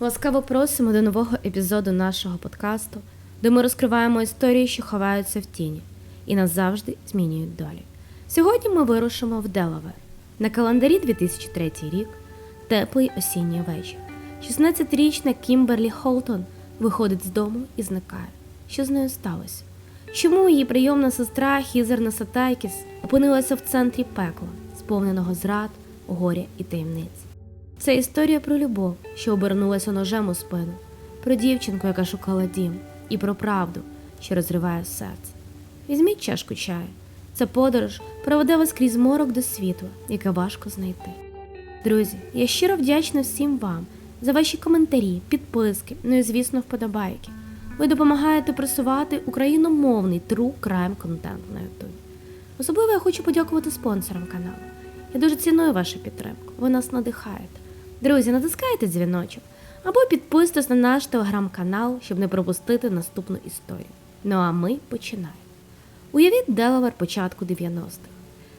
Ласкаво просимо до нового епізоду нашого подкасту, де ми розкриваємо історії, що ховаються в тіні і назавжди змінюють долі. Сьогодні ми вирушимо в Делавер. На календарі 2003 рік, теплий осінній вечір. 16-річна Кімберлі Холтон виходить з дому і зникає. Що з нею сталося? Чому її прийомна сестра Хізерна Сатайкіс опинилася в центрі пекла, сповненого зрад, горя і таємниць? Це історія про любов, що обернулася ножем у спину, про дівчинку, яка шукала дім, і про правду, що розриває серце. Візьміть чашку чаю. Ця подорож проведе вас крізь морок до світла, яке важко знайти. Друзі, я щиро вдячна всім вам за ваші коментарі, підписки, ну і звісно, вподобайки. Ви допомагаєте просувати україномовний true crime контент на YouTube. Особливо я хочу подякувати спонсорам каналу. Я дуже ціную вашу підтримку. Ви нас надихаєте. Друзі, натискайте дзвіночок або підписуйтесь на наш телеграм-канал, щоб не пропустити наступну історію. Ну а ми починаємо. Уявіть Делавер початку 90-х.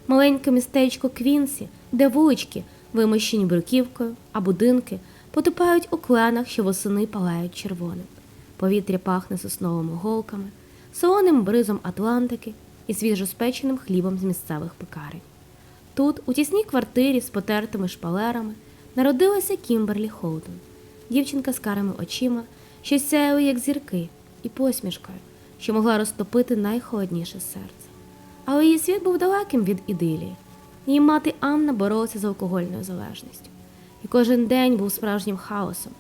Маленьке містечко Квінсі, де вулички вимощені бруківкою, а будинки потопають у кленах, що восени палають червоним. Повітря пахне сосновими голками, солоним бризом Атлантики і свіжоспеченим хлібом з місцевих пекарень. Тут, у тісній квартирі з потертими шпалерами, народилася Кімберлі Холден, дівчинка з карими очима, що сяяли, як зірки, і посмішкою, що могла розтопити найхолодніше серце. Але її світ був далеким від ідилії. Її мати Анна боролася з алкогольною залежністю, і кожен день був справжнім хаосом.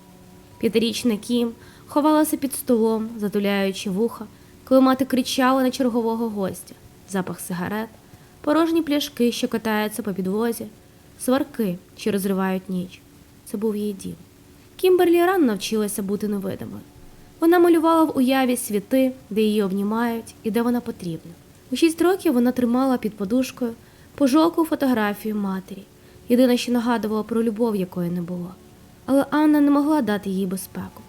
П'ятирічна Кім ховалася під столом, затуляючи вуха, коли мати кричала на чергового гостя, запах сигарет, порожні пляшки, що катаються по підлозі, сварки, що розривають ніч. Це був її дім. Кімберлі рано навчилася бути невидимою. Вона малювала в уяві світи, де її обнімають і де вона потрібна. У шість років вона тримала під подушкою пожовку фотографію матері, єдине, що нагадувала про любов, якої не було. Але Анна не могла дати їй безпеку.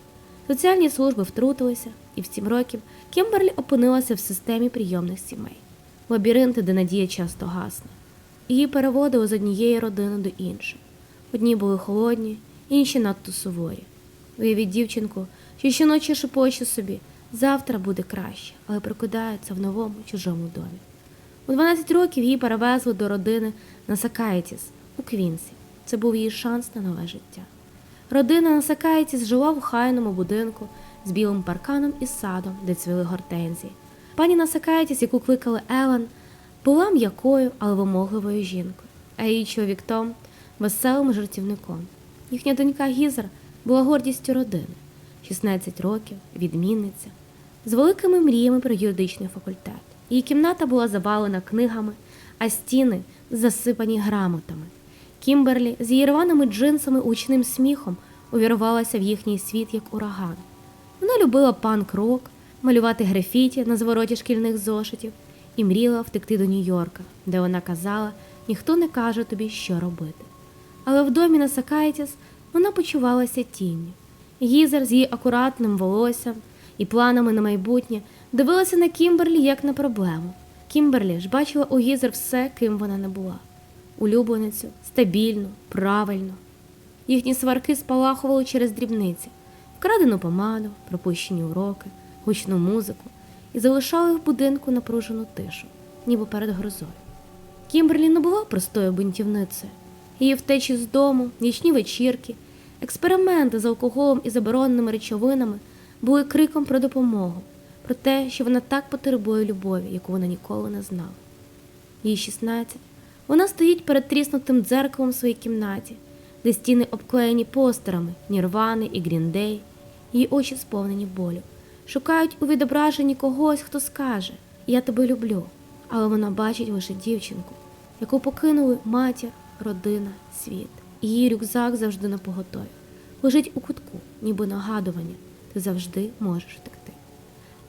Соціальні служби втрутилися, і в сім років Кімберлі опинилася в системі прийомних сімей, лабіринти, де надія часто гасне. Її переводили з однієї родини до іншої. Одні були холодні, інші надто суворі. Уявіть дівчинку, що щоночі шепоче собі завтра буде краще, але прокидається в новому чужому домі. У 12 років її перевезли до родини на Сакайтіс у Квінсі. Це був її шанс на нове життя. Родина на Сакайтіс жила в хайному будинку з білим парканом і садом, де цвіли гортензії. Пані Насакайтіс, яку кликали Елен, була м'якою, але вимогливою жінкою, а її чоловік Том веселим жартівником. Їхня донька Гізер була гордістю родини, 16 років, відмінниця, з великими мріями про юридичний факультет. Її кімната була завалена книгами, а стіни засипані грамотами. Кімберлі з її рваними джинсами учним сміхом увірвалася в їхній світ як ураган. Вона любила панк-рок, малювати графіті на звороті шкільних зошитів і мріяла втекти до Нью-Йорка, де вона казала, ніхто не каже тобі, що робити. Але в домі на Сакайтіс вона почувалася тінню. Гізер з її акуратним волоссям і планами на майбутнє дивилася на Кімберлі як на проблему. Кімберлі ж бачила у Гізер все, ким вона не була улюбленицю, стабільну, правильну. Їхні сварки спалахували через дрібниці, вкрадену помаду, пропущені уроки, гучну музику і залишали в будинку напружену тишу, ніби перед грозою. Кімберлі не була простою бунтівницею. Її втечі з дому, нічні вечірки, експерименти з алкоголем і забороненими речовинами були криком про допомогу, про те, що вона так потребує любові, яку вона ніколи не знала. Їй 16. Вона стоїть перед тріснутим дзеркалом в своїй кімнаті, де стіни обклеєні постерами Нірвани і Гріндей, її очі сповнені болю. Шукають у відображенні когось, хто скаже Я тебе люблю. Але вона бачить лише дівчинку, яку покинули матір, родина, світ. Її рюкзак завжди на. Лежить у кутку, ніби нагадування, ти завжди можеш втекти.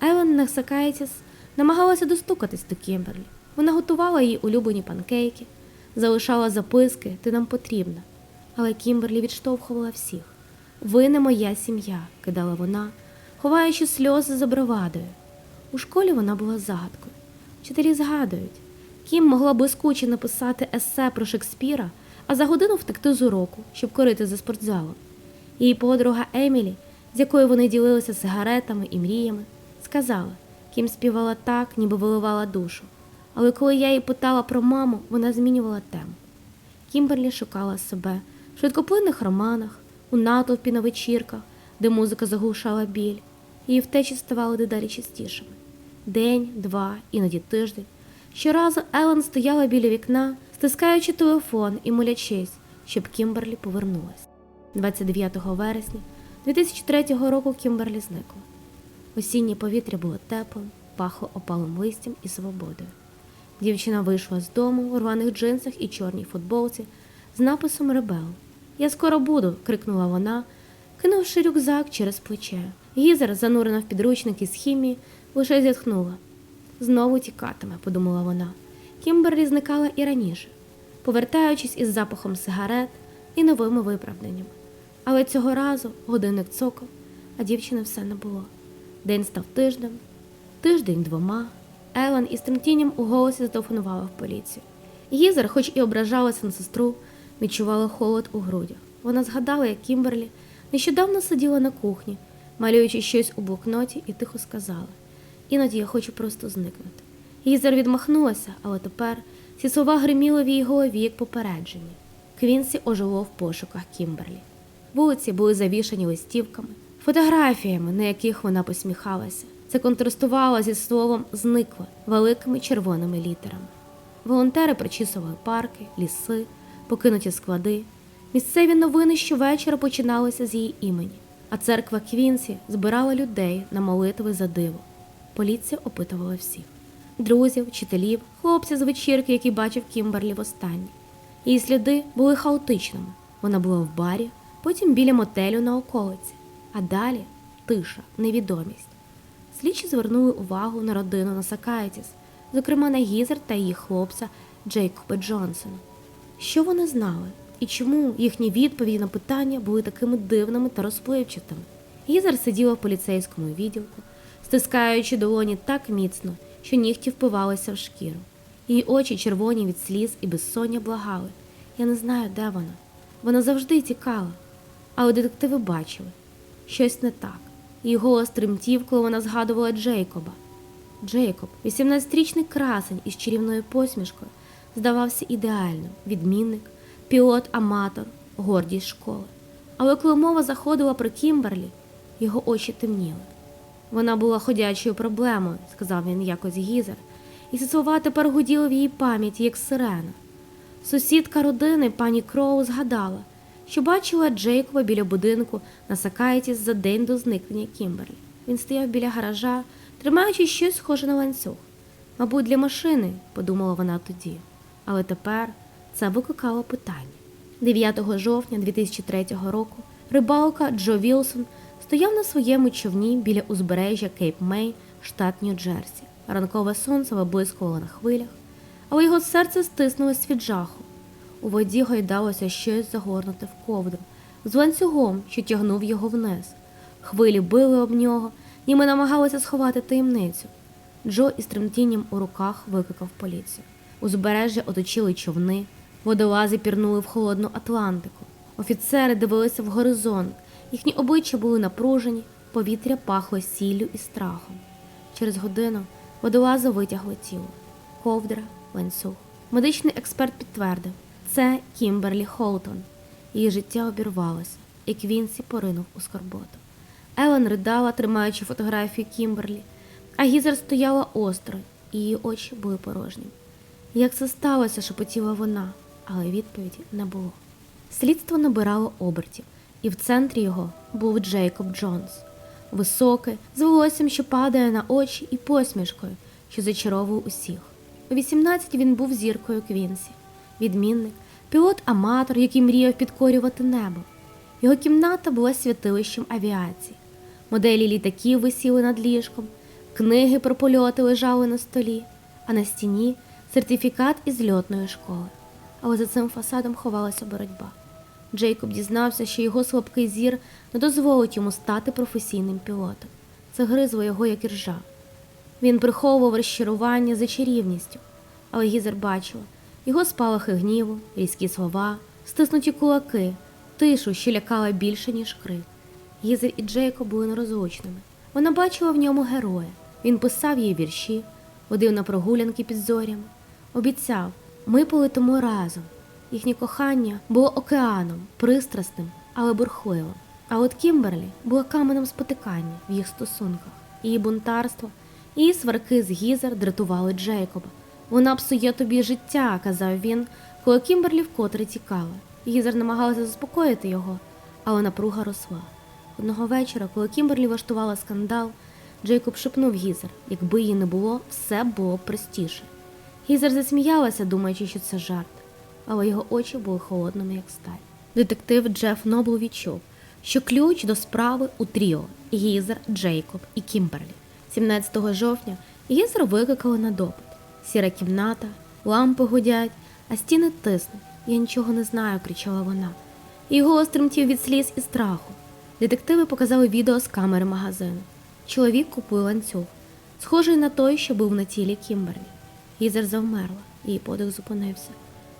Елен Нексакайтіс намагалася достукатись до Кімберлі. Вона готувала їй улюблені панкейки, залишала записки, ти нам потрібна. Але Кімберлі відштовхувала всіх. Ви не моя сім'я, кидала вона, ховаючи сльози за бравадою. У школі вона була загадкою. Вчителі згадують, Кім могла блискуче написати есе про Шекспіра, а за годину втекти з уроку, щоб корити за спортзалом. Її подруга Емілі, з якою вони ділилися сигаретами і мріями, сказала, Кім співала так, ніби виливала душу. Але коли я її питала про маму, вона змінювала тему. Кімберлі шукала себе в швидкоплинних романах, у натовпі на вечірках, де музика заглушала біль, її втечі ставали дедалі частішими. День, два, іноді тиждень. Щоразу Елен стояла біля вікна, стискаючи телефон і молячись, щоб Кімберлі повернулась. 29 вересня 2003 року Кімберлі зникла. Осіннє повітря було теплим, пахло опалим листям і свободою. Дівчина вийшла з дому у рваних джинсах і чорній футболці з написом Ребел. Я скоро буду. крикнула вона, кинувши рюкзак через плече. Гізер, занурена в підручник із хімії, лише зітхнула. Знову тікатиме, подумала вона. Кімберлі зникала і раніше, повертаючись із запахом сигарет і новими виправданнями. Але цього разу годинник цокав, а дівчини все не було. День став тижнем, тиждень двома. Елен із тремтінням у голосі зателефонувала в поліцію. Гізер, хоч і ображалася на сестру, відчувала холод у грудях. Вона згадала, як Кімберлі нещодавно сиділа на кухні, малюючи щось у блокноті, і тихо сказала: Іноді я хочу просто зникнути. Гізер відмахнулася, але тепер ці слова гриміли в її голові як попередження. Квінсі ожило в пошуках Кімберлі. Вулиці були завішані листівками, фотографіями, на яких вона посміхалася. Це контрастувало зі словом зникла великими червоними літерами. Волонтери прочісували парки, ліси, покинуті склади. Місцеві новини щовечора починалися з її імені, а церква Квінсі збирала людей на молитви за диво. Поліція опитувала всіх: друзів, вчителів, хлопців з вечірки, які бачив Кімберлі востаннє. Її сліди були хаотичними. Вона була в барі, потім біля мотелю на околиці, а далі тиша, невідомість. Слідчі звернули увагу на родину Насакайтіс, зокрема на Гізер та її хлопця Джейкоба Джонсона. Що вони знали і чому їхні відповіді на питання були такими дивними та розпливчатими? Гізер сиділа в поліцейському відділку, стискаючи долоні так міцно, що нігті впивалися в шкіру. Її очі червоні від сліз і безсоння благали. Я не знаю, де вона. Вона завжди тікала. Але детективи бачили щось не так. Її голос тремтів, коли вона згадувала Джейкоба. Джейкоб, 18-річний красень із чарівною посмішкою, здавався ідеальним, відмінник, пілот-аматор, гордість школи. Але коли мова заходила про Кімберлі, його очі темніли. Вона була ходячою проблемою, сказав він якось Гізер, і ці слова тепер гуділи в її пам'яті, як сирена. Сусідка родини пані Кроу згадала, що бачила Джейкова біля будинку на Сакайтіс за день до зникнення Кімберлі. Він стояв біля гаража, тримаючи щось схоже на ланцюг. Мабуть, для машини, подумала вона тоді. Але тепер це викликало питання. 9 жовтня 2003 року рибалка Джо Вілсон стояв на своєму човні біля узбережжя Кейп Мей, штат Нью-Джерсі. Ранкове сонце виблискувало на хвилях, але його серце стиснулось від жаху. У воді гойдалося щось загорнуте в ковдру, з ланцюгом, що тягнув його вниз. Хвилі били об нього, ніби намагалися сховати таємницю. Джо із тремтінням у руках викликав поліцію. Узбережжя оточили човни, водолази пірнули в холодну Атлантику. Офіцери дивилися в горизонт, їхні обличчя були напружені, повітря пахло сіллю і страхом. Через годину водолази витягли тіло. Ковдра, ланцюг. Медичний експерт підтвердив, це Кімберлі Холтон. Її життя обірвалося, і Квінсі поринув у скорботу. Елен ридала, тримаючи фотографію Кімберлі, а Гізер стояла осторонь, і її очі були порожні. Як це сталося, шепотіла вона, але відповіді не було. Слідство набирало обертів, і в центрі його був Джейкоб Джонс, високий, з волоссям, що падає на очі, і посмішкою, що зачаровує усіх. У 18 він був зіркою Квінсі, відмінник, пілот-аматор, який мріяв підкорювати небо. Його кімната була святилищем авіації. Моделі літаків висіли над ліжком, книги про польоти лежали на столі, а на стіні сертифікат із льотної школи. Але за цим фасадом ховалася боротьба. Джейкоб дізнався, що його слабкий зір не дозволить йому стати професійним пілотом. Це гризло його як іржа. Він приховував розчарування за чарівністю, але Гізер бачила його спалахи гніву, різкі слова, стиснуті кулаки, тишу, що лякала більше, ніж крик. Гізер і Джейкоб були нерозлучними. Вона бачила в ньому героя. Він писав їй вірші, водив на прогулянки під зорями, обіцяв, ми полетимо разом. Їхнє кохання було океаном, пристрасним, але бурхливим. А от Кімберлі була каменем спотикання в їх стосунках. Її бунтарство, її сварки з Гізер дратували Джейкоба. Вона псує тобі життя, казав він, коли Кімберлі вкотре тікала. Гізер намагалася заспокоїти його, але напруга росла. Одного вечора, коли Кімберлі влаштувала скандал, Джейкоб шепнув Гізер, якби її не було, все було простіше. Гізер засміялася, думаючи, що це жарт, але його очі були холодними, як сталь. Детектив Джеф Нобл відчув, що ключ до справи у тріо Гізер, Джейкоб і Кімберлі. 17 жовтня Гізер викликали на допит. Сіра кімната, лампи гудять, а стіни тиснуть. Я нічого не знаю, кричала вона. Її голос тремтів від сліз і страху. Детективи показали відео з камери магазину. Чоловік купує ланцюг, схожий на той, що був на тілі Кімберлі. Гізер завмерла, її подих зупинився.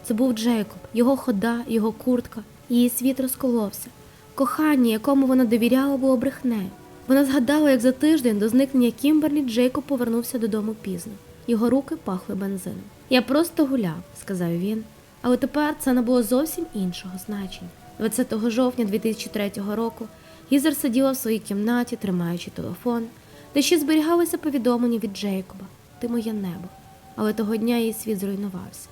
Це був Джейкоб, його хода, його куртка, її світ розколовся. Кохання, якому вона довіряла, було брехнею. Вона згадала, як за тиждень до зникнення Кімберлі Джейкоб повернувся додому пізно. Його руки пахли бензином. Я просто гуляв, сказав він, але тепер це не було зовсім іншого значення. 20 жовтня 2003 року Гізер сиділа в своїй кімнаті, тримаючи телефон, де ще зберігалися повідомлення від Джейкоба Ти моє небо. Але того дня її світ зруйнувався.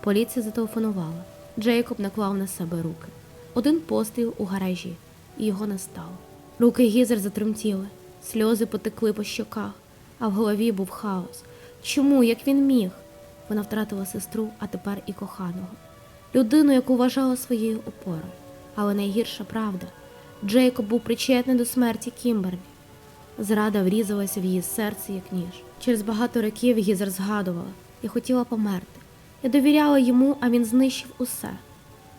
Поліція зателефонувала. Джейкоб наклав на себе руки. Один постріл у гаражі, і його не стало. Руки Гізер затремтіли, сльози потекли по щоках, а в голові був хаос. Чому, як він міг? Вона втратила сестру, а тепер і коханого. Людину, яку вважала своєю опорою. Але найгірша правда Джейкоб був причетний до смерті Кімберлі. Зрада врізалася в її серце, як ніж. Через багато років Гізер згадувала я хотіла померти. Я довіряла йому, а він знищив усе.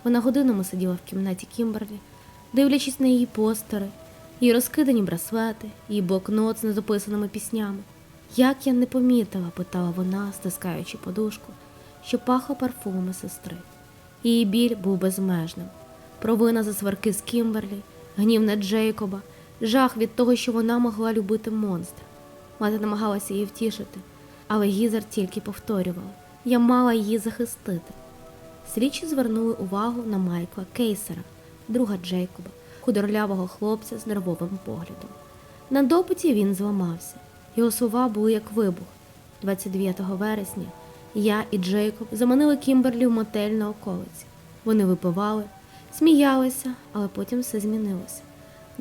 Вона годинами сиділа в кімнаті Кімберлі, дивлячись на її постери, її розкидані браслети, її блокнот з незаписаними піснями. Як я не помітила, питала вона, стискаючи подушку, що пахла парфумами сестри. Її біль був безмежним. Провина за сварки з Кімберлі, гнів на Джейкоба, жах від того, що вона могла любити монстра. Мати намагалася її втішити, але Гізер тільки повторювала я мала її захистити. Слідчі звернули увагу на Майкла Кейсера, друга Джейкоба, худорлявого хлопця з нервовим поглядом. На допиті він зламався. Його слова були як вибух. 29 вересня я і Джейкоб заманили Кімберлі в мотель на околиці. Вони випивали, сміялися, але потім все змінилося.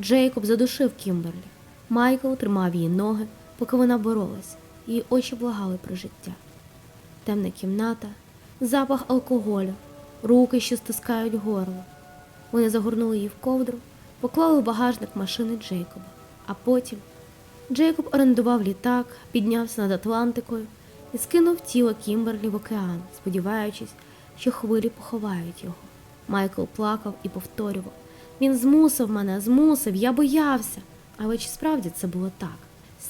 Джейкоб задушив Кімберлі. Майкл тримав її ноги, поки вона боролась. Її очі благали про життя. Темна кімната, запах алкоголю, руки, що стискають горло. Вони загорнули її в ковдру, поклали в багажник машини Джейкоба, а потім Джейкоб орендував літак, піднявся над Атлантикою і скинув тіло Кімберлі в океан, сподіваючись, що хвилі поховають його. Майкл плакав і повторював Він змусив мене, змусив, я боявся. Але чи справді це було так?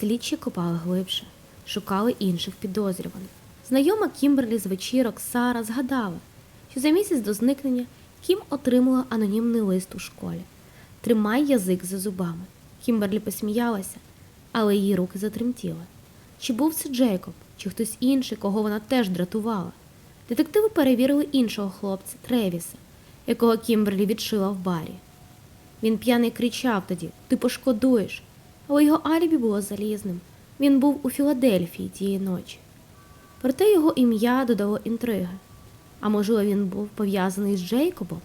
Слідчі копали глибше, шукали інших підозрюваних. Знайома Кімберлі з вечірок Сара згадала, що за місяць до зникнення Кім отримала анонімний лист у школі. Тримай язик за зубами. Кімберлі посміялася, але її руки затремтіли. Чи був це Джейкоб, чи хтось інший, кого вона теж дратувала? Детективи перевірили іншого хлопця Тревіса, якого Кімберлі відшила в барі. Він п'яний кричав тоді Ти пошкодуєш. Але його алібі було залізним. Він був у Філадельфії тієї ночі. Проте його ім'я додало інтриги. А можливо, він був пов'язаний з Джейкобом?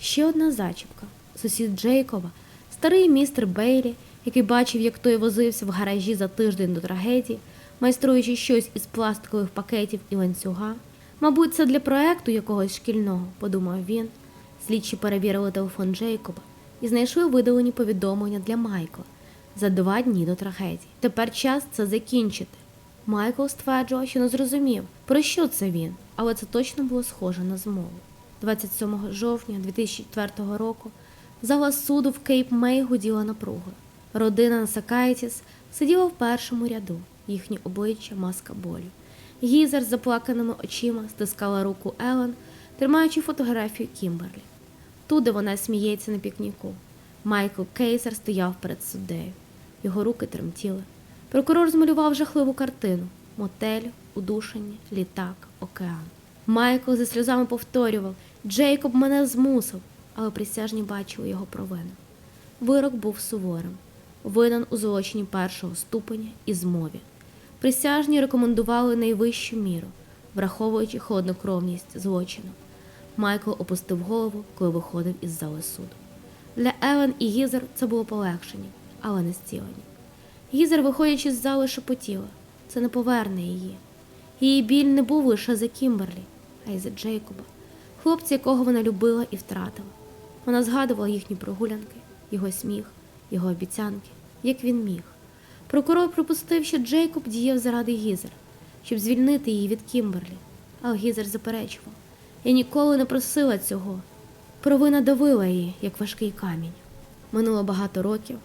Ще одна зачіпка. Сусід Джейкоба, старий містер Бейлі, який бачив, як той возився в гаражі за тиждень до трагедії, майструючи щось із пластикових пакетів і ланцюга. Мабуть, це для проекту якогось шкільного, подумав він. Слідчі перевірили телефон Джейкоба і знайшли видалені повідомлення для Майкла за два дні до трагедії. Тепер час це закінчити. Майкл стверджував, що не зрозумів, про що це він, але це точно було схоже на змову. 27 жовтня 2004 року зала суду в Кейп Мей гуділа напругою. Родина Насакайтіс сиділа в першому ряду, їхні обличчя маска болю. Гізер з заплаканими очима стискала руку Елен, тримаючи фотографію Кімберлі. Тут, де вона сміється на пікніку. Майкл Кейсер стояв перед суддею. Його руки тремтіли. Прокурор змалював жахливу картину: мотель, удушення, літак, океан. Майкл зі сльозами повторював: Джейкоб мене змусив, але присяжні бачили його провину. Вирок був суворим, винен у злочині першого ступеня і змові. Присяжні рекомендували найвищу міру, враховуючи холоднокровність злочину. Майкл опустив голову, коли виходив із зали суду. Для Елен і Гізер це було полегшення, але не зцілення. Гізер, виходячи з зали, шепотіла. Це не поверне її. Її біль не був лише за Кімберлі, а й за Джейкоба, хлопця, якого вона любила і втратила. Вона згадувала їхні прогулянки, його сміх, його обіцянки, як він міг. Прокурор припустив, що Джейкоб діяв заради Гізер, щоб звільнити її від Кімберлі, але Гізер заперечував. Я ніколи не просила цього. Провина давила її, як важкий камінь. Минуло багато років.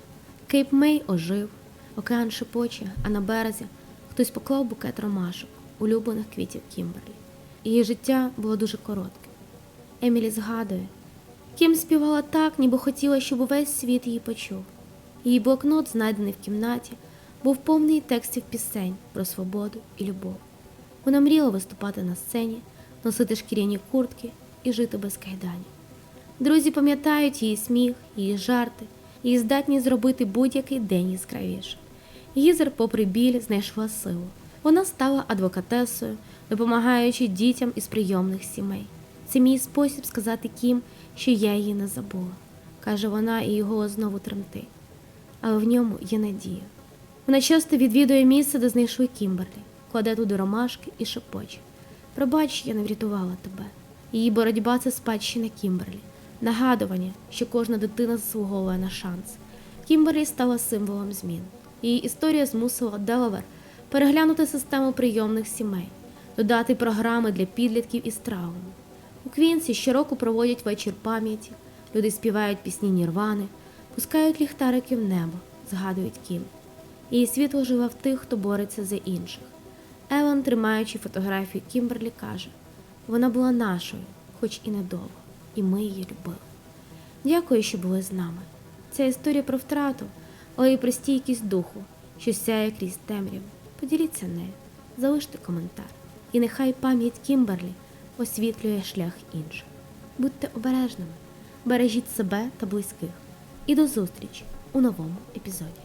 Кейп Мей ожив, океан шепоче, а на березі хтось поклав букет ромашок, улюблених квітів Кімберлі. Її життя було дуже коротке. Емілі згадує, Кім співала так, ніби хотіла, щоб увесь світ її почув. Її блокнот, знайдений в кімнаті, був повний текстів пісень про свободу і любов. Вона мріяла виступати на сцені, носити шкіряні куртки і жити без кайданів. Друзі пам'ятають її сміх, її жарти, її здатність зробити будь-який день яскравіше. Гізер, попри біль, знайшла силу. Вона стала адвокатесою, допомагаючи дітям із прийомних сімей. Це мій спосіб сказати Кім, що я її не забула, каже вона, і голос знову тремтить. Але в ньому є надія. Вона часто відвідує місце, де знайшли Кімберлі, кладе туди ромашки і шепоче. Пробач, я не врятувала тебе. Її боротьба це спадщина Кімберлі, нагадування, що кожна дитина заслуговує на шанс. Кімберлі стала символом змін. Її історія змусила Делавер переглянути систему прийомних сімей, додати програми для підлітків із травмами. У Квінсі щороку проводять вечір пам'яті, люди співають пісні Нірвани, пускають ліхтарики в небо, згадують Кім. Її світло живе в тих, хто бореться за інших. Елен, тримаючи фотографію Кімберлі, каже: вона була нашою, хоч і недовго, і ми її любили. Дякую, що були з нами. Ця історія про втрату, але й про стійкість духу, що сяє крізь темряву. Поділіться нею, залиште коментар. І нехай пам'ять Кімберлі освітлює шлях інших. Будьте обережними, бережіть себе та близьких. І до зустрічі у новому епізоді.